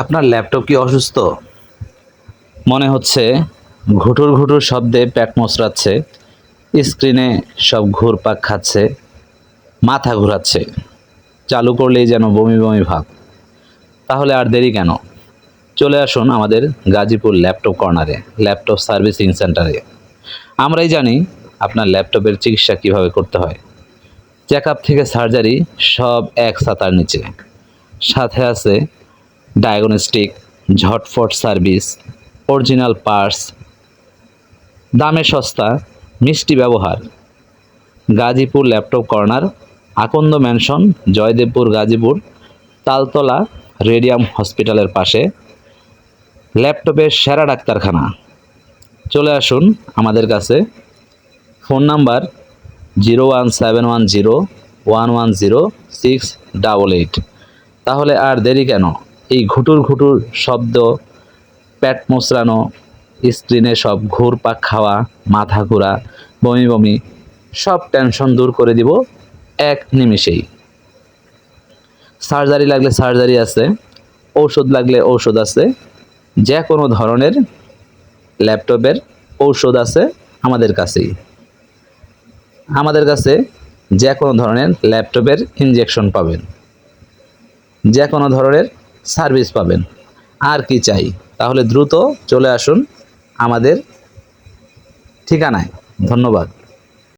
আপনার ল্যাপটপ কি অসুস্থ? মনে হচ্ছে ঘুটুর ঘুটুর শব্দে পেট মচড়াচ্ছে স্ক্রিনে সব ঘুরপাক খাচ্ছে, মাথা ঘোরাচ্ছে, চালু করলেই যেন বমি বমি ভাব। তাহলে আর দেরি কেন? চলে আসুন আমাদের গাজীপুর ল্যাপটপ কর্নারে, ল্যাপটপ সার্ভিসিং সেন্টারে। আমরাই জানি আপনার ল্যাপটপের চিকিৎসা কীভাবে করতে হয়। চেক আপ থেকে সার্জারি সব এক ছাতার নিচে। সাথে আছে ডায়াগনস্টিক ঝটফট সার্ভিস অরিজিনাল পার্টস দামে সস্তা, মিষ্টি ব্যবহার। Gazipur laptop corner Akanda mansion Joydebpur Gazipur, Taltala radium হসপিটালের পাশে। ল্যাপটপের সেরা ডাক্তারখানা। চলে আসুন আমাদের কাছে। Phone number zero one seven one zero one one zero six double eight তাহলে আর দেরি কেন? এই ঘুটুর ঘুটুর শব্দ, পেট মোচড়ানো, স্ক্রিনে সব ঘুরপাক খাওয়া, মাথা ঘোরা, বমি বমি, সব টেনশন দূর করে দিব এক নিমিষেই। সার্জারি লাগলে সার্জারি আছে, ঔষধ লাগলে ঔষধ আছে, যে কোনো ধরনের ল্যাপটপের ঔষধ আছে আমাদের কাছেই। আমাদের কাছে যে কোনো ধরনের ল্যাপটপের ইঞ্জেকশন পাবেন। যে কোনো ধরনের সার্ভিস পাবেন। আর কি চাই? তাহলে দ্রুত চলে আসুন আমাদের ঠিকানায়। ধন্যবাদ।